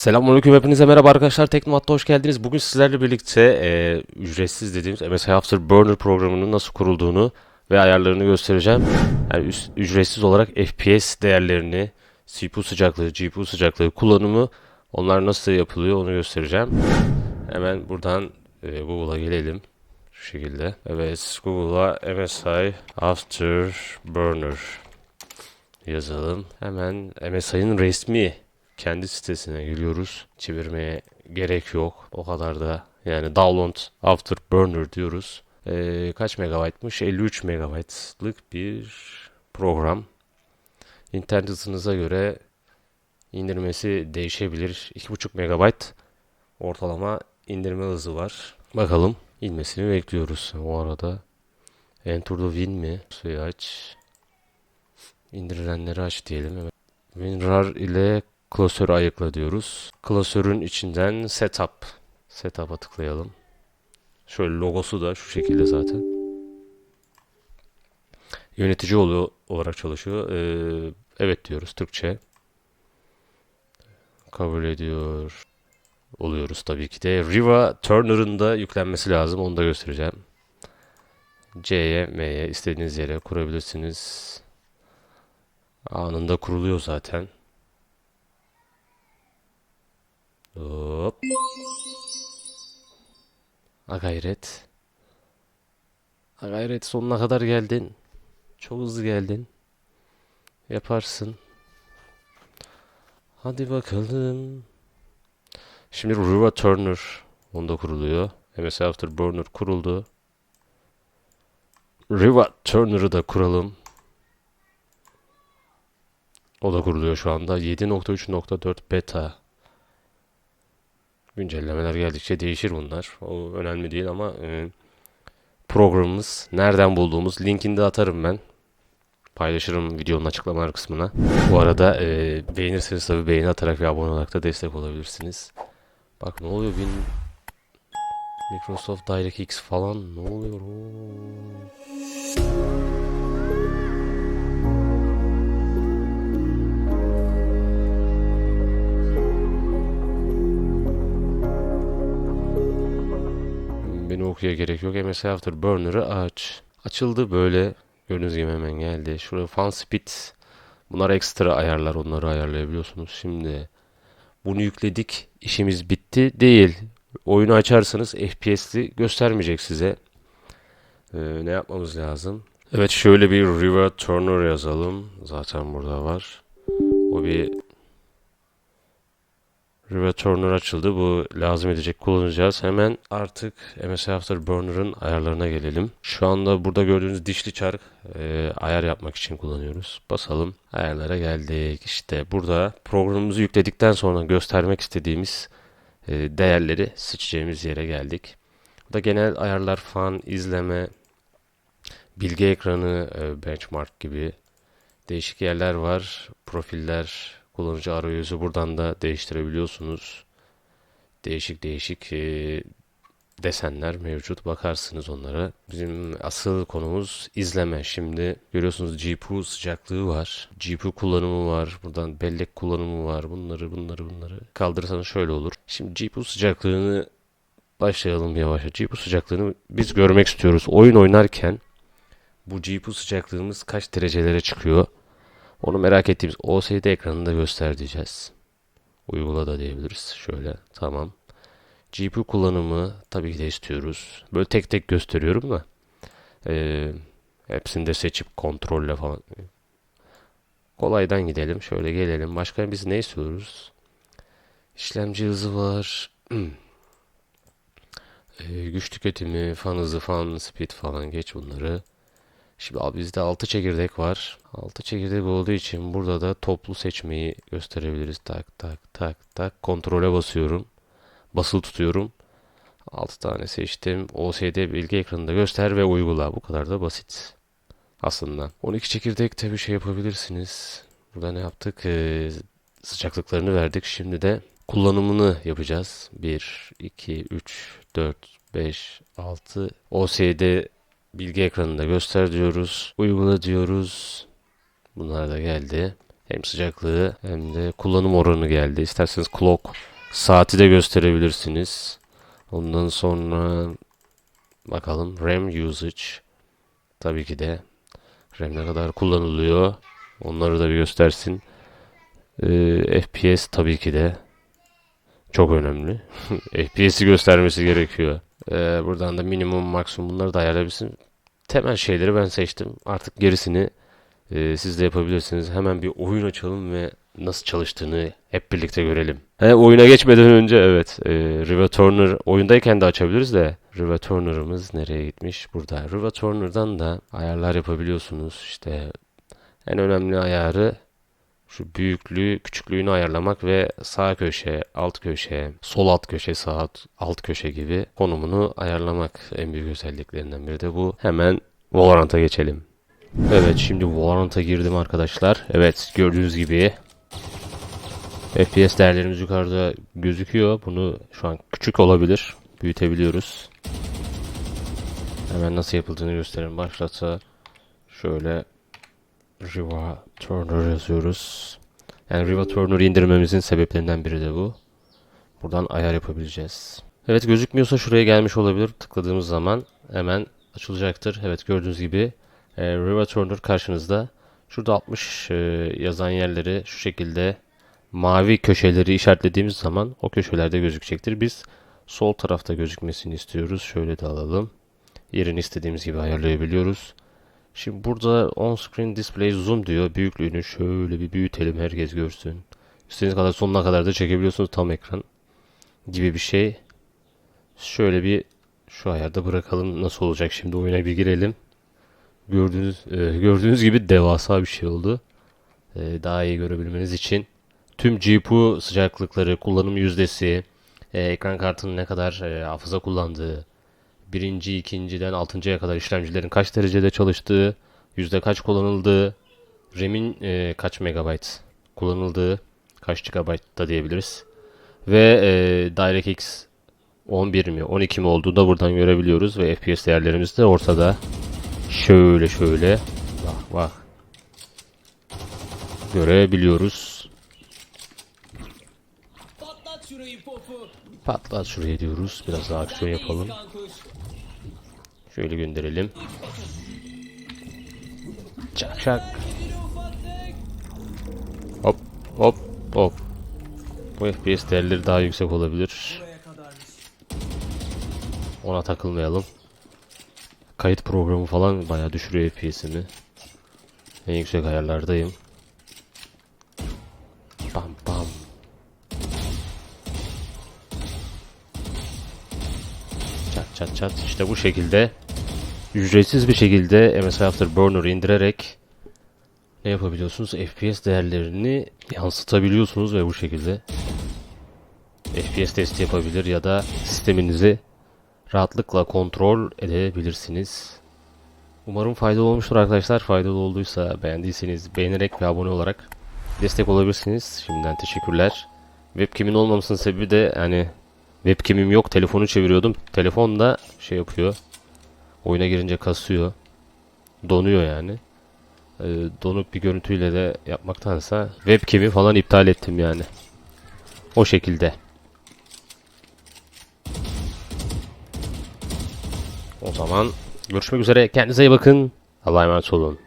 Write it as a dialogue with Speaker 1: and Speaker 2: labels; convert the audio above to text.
Speaker 1: Selamünaleyküm hepinize merhaba arkadaşlar Teknomat'ta hoş geldiniz. Bugün sizlerle birlikte e, ücretsiz dediğimiz MSI Afterburner programının nasıl kurulduğunu ve ayarlarını göstereceğim. Yani üst- ücretsiz olarak FPS değerlerini, CPU sıcaklığı, GPU sıcaklığı kullanımı onlar nasıl yapılıyor onu göstereceğim. Hemen buradan e, Google'a gelelim. Şu şekilde. Evet Google'a MSI Afterburner yazalım. Hemen MSI'nin resmi kendi sitesine giriyoruz. Çevirmeye gerek yok. O kadar da yani download afterburner diyoruz. Ee, kaç megabaytmış? 53 megabaytlık bir program. İnternet hızınıza göre indirmesi değişebilir. 2,5 megabayt ortalama indirme hızı var. Bakalım inmesini bekliyoruz. O arada Enter the Win mi? Suyu aç. İndirilenleri aç diyelim. WinRAR ile klasörü ayıkla diyoruz. Klasörün içinden setup. Setup'a tıklayalım. Şöyle logosu da şu şekilde zaten. Yönetici oluyor olarak çalışıyor. Ee, evet diyoruz Türkçe. Kabul ediyor. Oluyoruz tabii ki de. Riva Turner'ın da yüklenmesi lazım. Onu da göstereceğim. C'ye, M'ye istediğiniz yere kurabilirsiniz. Anında kuruluyor zaten. Hop. Ha gayret. Ha gayret sonuna kadar geldin. Çok hızlı geldin. Yaparsın. Hadi bakalım. Şimdi Riva Turner onda kuruluyor. MSI Afterburner kuruldu. Riva Turner'ı da kuralım. O da kuruluyor şu anda. 7.3.4 beta. Güncellemeler geldikçe değişir bunlar. O önemli değil ama e, programımız nereden bulduğumuz linkini de atarım ben. Paylaşırım videonun açıklamalar kısmına. Bu arada e, beğenirseniz tabii beğeni atarak ve abone olarak da destek olabilirsiniz. Bak ne oluyor bin Microsoft DirectX falan ne oluyor? Oo. Okuya gerek yok. MSI Afterburner'ı aç. Açıldı böyle. Gördüğünüz gibi hemen geldi. Şurada fan speed. Bunlar ekstra ayarlar. Onları ayarlayabiliyorsunuz. Şimdi bunu yükledik. İşimiz bitti. Değil. Oyunu açarsanız FPS'li göstermeyecek size. Ee, ne yapmamız lazım? Evet şöyle bir River Turner yazalım. Zaten burada var. O bir River Turner açıldı. Bu lazım edecek kullanacağız. Hemen artık MSI Afterburner'ın ayarlarına gelelim. Şu anda burada gördüğünüz dişli çark e, ayar yapmak için kullanıyoruz. Basalım. Ayarlara geldik. İşte burada programımızı yükledikten sonra göstermek istediğimiz e, değerleri seçeceğimiz yere geldik. Burada genel ayarlar, fan, izleme, bilgi ekranı, e, benchmark gibi değişik yerler var. Profiller, kullanıcı arayüzü buradan da değiştirebiliyorsunuz. Değişik değişik e, desenler mevcut. Bakarsınız onlara. Bizim asıl konumuz izleme. Şimdi görüyorsunuz GPU sıcaklığı var. GPU kullanımı var. Buradan bellek kullanımı var. Bunları bunları bunları kaldırırsanız şöyle olur. Şimdi GPU sıcaklığını başlayalım yavaşça. GPU sıcaklığını biz görmek istiyoruz. Oyun oynarken bu GPU sıcaklığımız kaç derecelere çıkıyor? Onu merak ettiğimiz OSD ekranında göster diyeceğiz. Uygula da diyebiliriz. Şöyle tamam. GPU kullanımı tabii ki de istiyoruz. Böyle tek tek gösteriyorum da. Ee, hepsini de seçip kontrolle falan. Kolaydan gidelim. Şöyle gelelim. Başka biz ne istiyoruz? İşlemci hızı var. Ee, güç tüketimi, fan hızı, fan speed falan geç bunları. Şimdi abi bizde 6 çekirdek var. 6 çekirdek olduğu için burada da toplu seçmeyi gösterebiliriz. Tak tak tak tak. Kontrole basıyorum. Basılı tutuyorum. 6 tane seçtim. OSD bilgi ekranında göster ve uygula. Bu kadar da basit. Aslında. 12 çekirdekte bir şey yapabilirsiniz. Burada ne yaptık? Ee, sıcaklıklarını verdik. Şimdi de kullanımını yapacağız. 1, 2, 3, 4, 5, 6. OSD bilgi ekranında göster diyoruz. Uygula diyoruz. Bunlar da geldi. Hem sıcaklığı hem de kullanım oranı geldi. İsterseniz clock saati de gösterebilirsiniz. Ondan sonra bakalım RAM usage. Tabii ki de RAM ne kadar kullanılıyor. Onları da bir göstersin. Ee, FPS tabii ki de çok önemli. FPS'i göstermesi gerekiyor. Ee, buradan da minimum maksimum bunları da ayarlayabilirsin. Temel şeyleri ben seçtim. Artık gerisini e, siz de yapabilirsiniz. Hemen bir oyun açalım ve nasıl çalıştığını hep birlikte görelim. He, oyuna geçmeden önce evet e, Riva Turner oyundayken de açabiliriz de Riva Turner'ımız nereye gitmiş? Burada. Riva Turner'dan da ayarlar yapabiliyorsunuz. İşte en önemli ayarı şu büyüklüğü, küçüklüğünü ayarlamak ve sağ köşe, alt köşe, sol alt köşe, sağ alt, köşe gibi konumunu ayarlamak en büyük özelliklerinden biri de bu. Hemen Valorant'a geçelim. Evet şimdi Valorant'a girdim arkadaşlar. Evet gördüğünüz gibi FPS değerlerimiz yukarıda gözüküyor. Bunu şu an küçük olabilir. Büyütebiliyoruz. Hemen nasıl yapıldığını göstereyim. Başlatsa şöyle Riva Turner yazıyoruz. Yani Riva Turner'ı indirmemizin sebeplerinden biri de bu. Buradan ayar yapabileceğiz. Evet gözükmüyorsa şuraya gelmiş olabilir. Tıkladığımız zaman hemen açılacaktır. Evet gördüğünüz gibi e, Riva Turner karşınızda. Şurada 60 e, yazan yerleri şu şekilde mavi köşeleri işaretlediğimiz zaman o köşelerde gözükecektir. Biz sol tarafta gözükmesini istiyoruz. Şöyle de alalım. Yerini istediğimiz gibi ayarlayabiliyoruz. Şimdi burada on screen display zoom diyor. Büyüklüğünü şöyle bir büyütelim herkes görsün. İstediğiniz kadar sonuna kadar da çekebiliyorsunuz tam ekran gibi bir şey. Şöyle bir şu ayarda bırakalım. Nasıl olacak şimdi oyuna bir girelim. Gördüğünüz e, gördüğünüz gibi devasa bir şey oldu. E, daha iyi görebilmeniz için tüm GPU sıcaklıkları, kullanım yüzdesi, e, ekran kartının ne kadar e, hafıza kullandığı, birinci, ikinciden altıncıya kadar işlemcilerin kaç derecede çalıştığı, yüzde kaç kullanıldığı, RAM'in e, kaç megabayt kullanıldığı, kaç gigabayt da diyebiliriz. Ve e, DirectX 11 mi 12 mi olduğunu da buradan görebiliyoruz ve FPS değerlerimiz de ortada. Şöyle şöyle bak bak görebiliyoruz.
Speaker 2: Patlat
Speaker 1: şuraya diyoruz. Biraz daha aksiyon yapalım. Şöyle gönderelim. Çak çak. Hop hop hop. Bu FPS değerleri daha yüksek olabilir. Ona takılmayalım. Kayıt programı falan bayağı düşürüyor FPS'imi. En yüksek ayarlardayım. Çat çat çat. İşte bu şekilde ücretsiz bir şekilde MSI Afterburner'ı indirerek ne yapabiliyorsunuz? FPS değerlerini yansıtabiliyorsunuz ve bu şekilde FPS testi yapabilir ya da sisteminizi rahatlıkla kontrol edebilirsiniz. Umarım faydalı olmuştur arkadaşlar. Faydalı olduysa beğendiyseniz beğenerek ve abone olarak destek olabilirsiniz. Şimdiden teşekkürler. Webcam'in olmamasının sebebi de yani webcam'im yok. Telefonu çeviriyordum. Telefon da şey yapıyor. Oyuna girince kasıyor. Donuyor yani. Ee, donuk bir görüntüyle de yapmaktansa webcam'i falan iptal ettim yani. O şekilde. O zaman görüşmek üzere. Kendinize iyi bakın. Allah'a emanet olun.